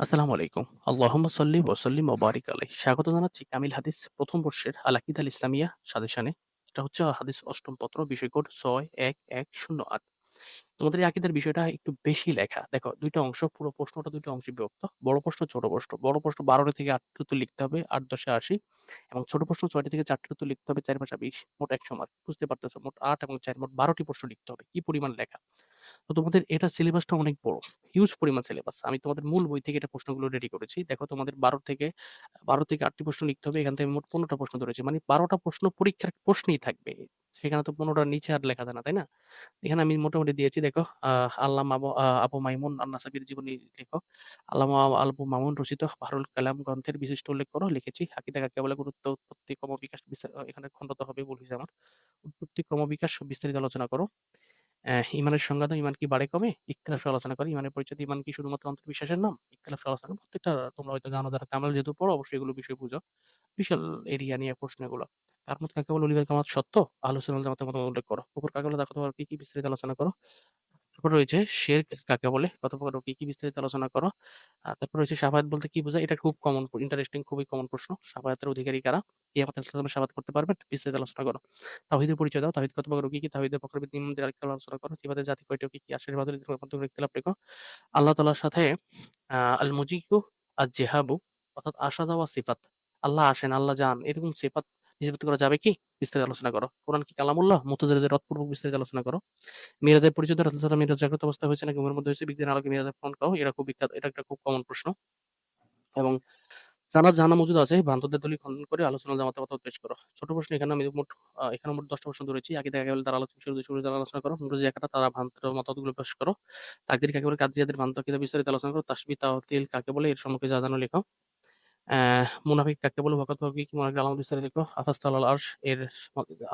আসসালামু আলাইকুম। আল্লাহুম্মা সাল্লি ওয়া সাল্লিম ওয়া বারিক আলাইহি। স্বাগত জানাচ্ছি কামিল হাদিস ১ম বর্ষের আল আকিদা আল ইসলামিয়া সাজেশনে। এটা হচ্ছে হাদিস ৮ম পত্র, বিষয় কোড ৬১১০৮। তোমাদের এই আকিদার বিষয়টা একটু বেশি লেখা। দেখো দুইটা অংশ, পুরো প্রশ্নটা দুইটা অংশে বিভক্ত। বড় প্রশ্ন, ছোট প্রশ্ন। বড় প্রশ্ন ১২ টা থেকে ৮ টা উত্তর লিখতে হবে, ৮ ১০ এ ৮০ এবং ছোট প্রশ্ন ৬ টা থেকে ৪ টার উত্তর লিখতে হবে, ৪ ৫ ২০, মোট ১০০ মার্ক। বুঝতে পারতেছো? মোট আট এবং চার মোট ১২ টি প্রশ্ন লিখতে হবে। কি পরিমাণ লেখা! তো তোমাদের এটার সিলেবাসটা অনেক বড়। হিউজ পরিমাণ সিলেবাস। আমি তোমাদের মূল বই থেকে এটা প্রশ্নগুলো রেডি করেছি। দেখো তোমাদের ১২ থেকে ১২ থেকে ৮ টি প্রশ্ন লিখতে হবে। এখান থেকে মোট ১৫ টা প্রশ্ন ধরেছি। মানে ১২ টা প্রশ্ন পরীক্ষার প্রশ্নেই থাকবে। সেখানে তো ১৫ টার নিচে আর লেখা যায় না, তাই না? এখানে আমি মোটামুটি দিয়েছি দেখো আ আল্লামা আবু মাইমুন আন-নাসাফির জীবনী লেখক। আল্লামা আবু মামুন রচিত বাহরুল কালাম গ্রন্থের বিশিষ্ট উল্লেখ করো, লিখেছি। আকিদা কাকে বলে? গুরুত্ব, উৎপত্তি, ক্রমবিকাশ এখানে খণ্ডত হবে হইছে আমার। উৎপত্তি, ক্রমবিকাশ বিস্তারিত আলোচনা করো। ইমানের সংজ্ঞা দাও, ইমান কি বাড়ে কমে? ইখতলাফ আলোচনা করে ইমানের পরিচয় ইমান কি শুধুমাত্র অন্তর্বিশ্বাসের নাম? ইখতলাফ আলোচনা প্রত্যেকটা তোমরা হয়তো জানো যারা কামাল যেহেতু পড়ো অবশ্যই এগুলো বিষয় বুঝো। বিশাল এরিয়া নিয়ে প্রশ্নগুলো তার মধ্যে কাকে বলে? অলিভার কামাত সত্য? আলোচনা জামাতের মতো উল্লেখ করো। উপর কাকে বলে? দেখো তোমার কি, কি বিস্তারিত আলোচনা করো। তারপর রয়েছে শিরক কাকে বলে? কত প্রকার কি, কি বিস্তারিত আলোচনা করো। তারপর রয়েছে শাফাআত বলতে কি বোঝায়? এটা খুব কমন ইন্টারেস্টিং খুবই কমন প্রশ্ন। শাফাআতের অধিকারী কারা? কিয়ামতের আগে শাফাআত করতে পারবেন? বিস্তারিত আলোচনা করো। তাওহীদের পরিচয় দাও। তাওহীদ কত প্রকার ও কি, কি? তাওহীদের প্রকারভেদ ইমামদের আরেকটু আলোচনা করো। সিফাতের জাতি কয়টি ও কি, কি? আশরিফাতুল মধ্যে ইখতিলাফ লেখো। আল্লাহ তাআলার সাথে আল মুজিকু আজ-জিহাবু অর্থাৎ আসা যাওয়া সিফাত। আল্লাহ আসেন, আল্লাহ যান এরকম সিফাত নিসবত করা যাবে কি? বিস্তারিত আলোচনা করো। কোরআন কি কালামুল্লাহ? মুতাজিলাদের রদপূর্বক বিস্তারিত আলোচনা করো। মিরাজের পরিচয় দাও। রাসূল সাল্লাল্লাহু মিরাজ জাগ্রত অবস্থায় হয়েছে নাকি ঘুমের মধ্যে হয়েছে? বিজ্ঞানের আলোকে মিরাজের প্রমাণ কও। এটা খুব বিখ্যাত। এটা একটা খুব কমন প্রশ্ন। এবং জান্নাত জাহান্নাম মওজুদ আছে। ভ্রান্তদের দলিল খণ্ডন করে আলোচনা জামাতের মতামত পেশ করো। ছোট প্রশ্ন, এখানে আমি মোট এখানে মোট ১০ টা প্রশ্ন ধরেছি। আকিদা কাকে বলে? তার আলোচনা, শুরু শুরু আলোচনা করো। মুরজিয়া কারা? তারা ভ্রান্ত মতবাদগুলো পেশ করো। তাকদীর কাকে বলে? কাদরিয়াদের ভ্রান্ত আকিদা বিস্তারিত আলোচনা করো। তাসবিহ তাওতিল কাকে বলে? এর সম্পর্কে জানো লেখো। মুনাফিক কাকে বলে? ওয়াকাত কি, আলামত বিস্তারিত আলাল আরশ এর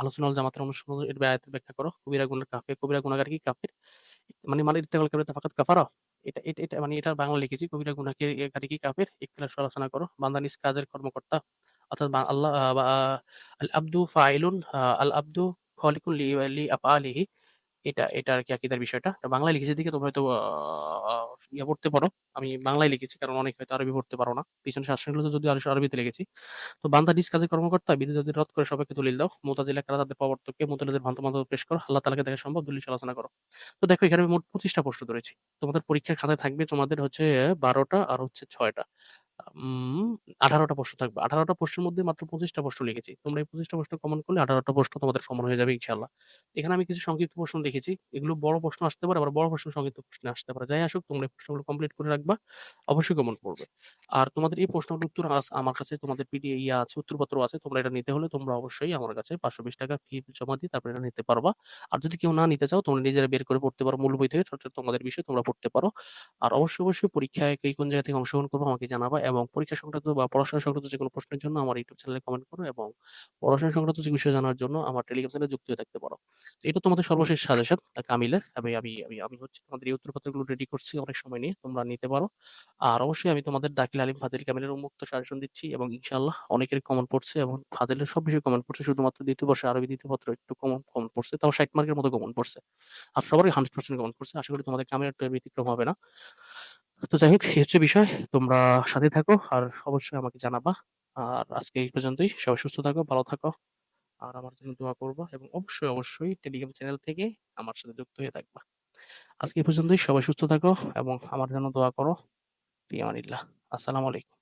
আলোচনা জামাতের অনুসরণ এর ব্যাখ্যা করো। কবিরা কাফির, কবিরা কি? কাফির। মানে মানে ইর্তেকাল করে ফাকাত কাফারা? এটা এটা মানে এটা বাংলা লিখেছি। কবিরা গুনাহগার কি? কাফির। ইখতিলাফ আলোচনা করো। বান্দা নিজ কাজের কর্মকর্তা অর্থাৎ আল্লাহ আল আবদু ফাইলুন আল আবদু খালিকুন লি এটা এটা আর কি আকিদার বিষয়টা। বাংলায় লিখেছি দেখে তোমরা হয়তো ইয়ে পড়তে পারো। আমি বাংলায় লিখেছি কারণ অনেক হয়তো আরবি পড়তে পারো না। পিছনের শাসনগুলো যদিও আরবিতে লিখেছি। তো বান্দা নিজ কাজের কর্মকর্তা, বিরোধীদের রদ করে সবাইকে দলিল দাও। মুতাজিলা কারা? তাদের প্রবর্তককে, মুতাজিলাদের ভ্রান্ত মতবাদ পেশ করো। আল্লাহ তাআলাকে দেখা সম্ভব, দলিল আলোচনা করো। তো দেখো, এখানে আমি মোট পঁচিশটা প্রশ্ন ধরেছি। তোমাদের পরীক্ষার খাতায় থাকবে তোমাদের হচ্ছে বারোটা আর হচ্ছে ৬ টা। উম ১৮ টা প্রশ্ন থাকবে। ১৮ টা প্রশ্নের মধ্যে মাত্র ২৫ টা প্রশ্ন লিখেছি। তোমরা এই ২৫ টা প্রশ্ন কমন করলে ১৮ টা প্রশ্ন তোমাদের কমন হয়ে যাবে ইনশাআল্লাহ। এখানে আমি কিছু সংক্ষিপ্ত প্রশ্ন লিখেছি। এগুলো বড় প্রশ্ন আসতে পারে, আবার বড় প্রশ্ন সংক্ষিপ্ত প্রশ্নে আসতে পারে। যাই আসুক তোমরা এই প্রশ্নগুলো কমপ্লিট করে রাখবা। অবশ্যই কমন পড়বে। আর তোমাদের এই প্রশ্নগুলোর উত্তর আমার কাছে তোমাদের পিডিএ ইয়া আছে, উত্তরপত্র আছে। তোমরা এটা নিতে হলে তোমরা অবশ্যই আমার কাছে ৳৫২০ ফি জমা দিয়ে তারপরে এটা নিতে পারবা। আর যদি কেউ না নিতে চাও তোমরা নিজেরা বের করে পড়তে পারো মূল বই থেকে। তোমাদের বিষয় তোমরা পড়তে পারো। আর অবশ্যই, অবশ্যই পরীক্ষায় কোন জায়গা থেকে অংশগ্রহণ করবা আমাকে জানাবা এবং পরীক্ষা সংক্রান্ত বা পড়াশোনা সংক্রান্ত যে কোনো প্রশ্নের জন্য আমার ইউটিউব চ্যানেলে কমেন্ট করো এবং পড়াশোনা সংক্রান্ত যে বিষয় জানার জন্য আমার টেলিগ্রাম চ্যানেলে যুক্ত হয়ে থাকতে পারো। এটা তোমাদের সর্বশেষ সাজেশন কামিলের। আমি আমি আমি আমি হচ্ছে তোমাদের এই উত্তরপত্রগুলো রেডি করছি অনেক সময় নিয়ে। তোমরা নিতে পারো। আর অবশ্যই আমি তোমাদের দাখিল আলিম ফাজিল কামিলের উন্মুক্ত সাজেশন দিচ্ছি এবং ইনশাআল্লাহ অনেকের কমন পড়ছে এবং ফাজিলের সব বিষয় কমন পড়ছে। শুধুমাত্র দ্বিতীয় বর্ষে আরবি দ্বিতীয় পত্র একটু কমন কমন পড়ছে। তাও ৬০ মার্কের মতো কমন পড়ছে। আর সবারই 100% কমন পড়ছে। আশা করি তোমাদের কামিলের ব্যতিক্রম হবে না। তো যাই হোক হচ্ছে বিষয়। তোমরা সাথে থাকো আর অবশ্যই আমাকে জানাবা। আর আজকে এই পর্যন্তই। সবাই সুস্থ থাকো, ভালো থাকো। আর আমার জন্য দোয়া করবা এবং অবশ্যই, অবশ্যই টেলিগ্রাম চ্যানেল থেকে আমার সাথে যুক্ত হয়ে থাকবা। আজকে এই পর্যন্তই। সবাই সুস্থ থাকো এবং আমার জন্য দোয়া করো। ফি আমানিল্লাহ। আসসালামু আলাইকুম।